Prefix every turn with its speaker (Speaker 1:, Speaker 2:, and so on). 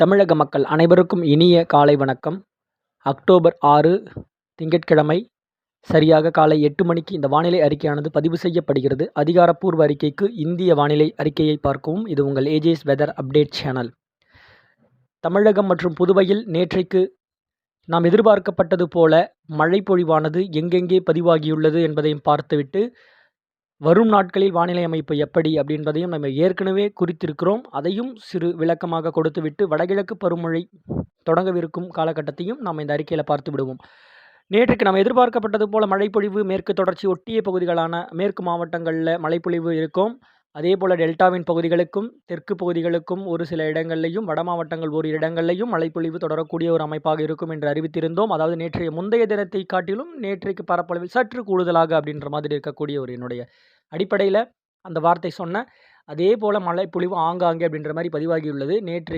Speaker 1: தமிழக மக்கள் அனைவருக்கும் இனிய காலை வணக்கம். அக்டோபர் ஆறு திங்கட்கிழமை சரியாக காலை எட்டு மணிக்கு இந்த வானிலை அறிக்கையானது பதிவு செய்யப்படுகிறது. அதிகாரப்பூர்வ அறிக்கைக்கு இந்திய வானிலை அறிக்கையை பார்க்கவும். இது உங்கள் ஏஜேஸ் வெதர் அப்டேட் சேனல். தமிழகம் மற்றும் புதுவையில் நேற்றைக்கு நாம் எதிர்பார்க்கப்பட்டது போல மழை பொழிவானது எங்கெங்கே பதிவாகியுள்ளது என்பதையும் பார்த்துவிட்டு வரும் நாட்களில் வானிலை அமைப்பு எப்படி அப்படின்றதையும் நம்ம ஏற்கனவே குறித்திருக்கிறோம். அதையும் சிறு விளக்கமாக கொடுத்துவிட்டு வடகிழக்கு பருமழை தொடங்கவிருக்கும் காலகட்டத்தையும் நாம் இந்த அறிக்கையில் பார்த்து விடுவோம். நேற்றுக்கு நாம் எதிர்பார்க்கப்பட்டது போல மழைப்பொழிவு மேற்கு தொடர்ச்சி ஒட்டிய பகுதிகளான மேற்கு மாவட்டங்களில் மழைப்பொழிவு இருக்கும். அதே போல் டெல்டாவின் பகுதிகளுக்கும் தெற்கு பகுதிகளுக்கும் ஒரு சில இடங்கள்லையும் வட மாவட்டங்கள் ஒரு இடங்கள்லையும் மழைப்பொழிவு தொடரக்கூடிய ஒரு அமைப்பாக இருக்கும் என்று அறிவித்திருந்தோம். அதாவது நேற்றைய முந்தைய தினத்தை காட்டிலும் நேற்றைக்கு பரப்பளவில் சற்று கூடுதலாக அப்படின்ற மாதிரி இருக்கக்கூடிய ஒரு என்னுடைய அடிப்படையில் அந்த வார்த்தை சொன்ன அதே போல் மழைப்பொழிவு ஆங்காங்கே அப்படின்ற மாதிரி பதிவாகியுள்ளது. நேற்று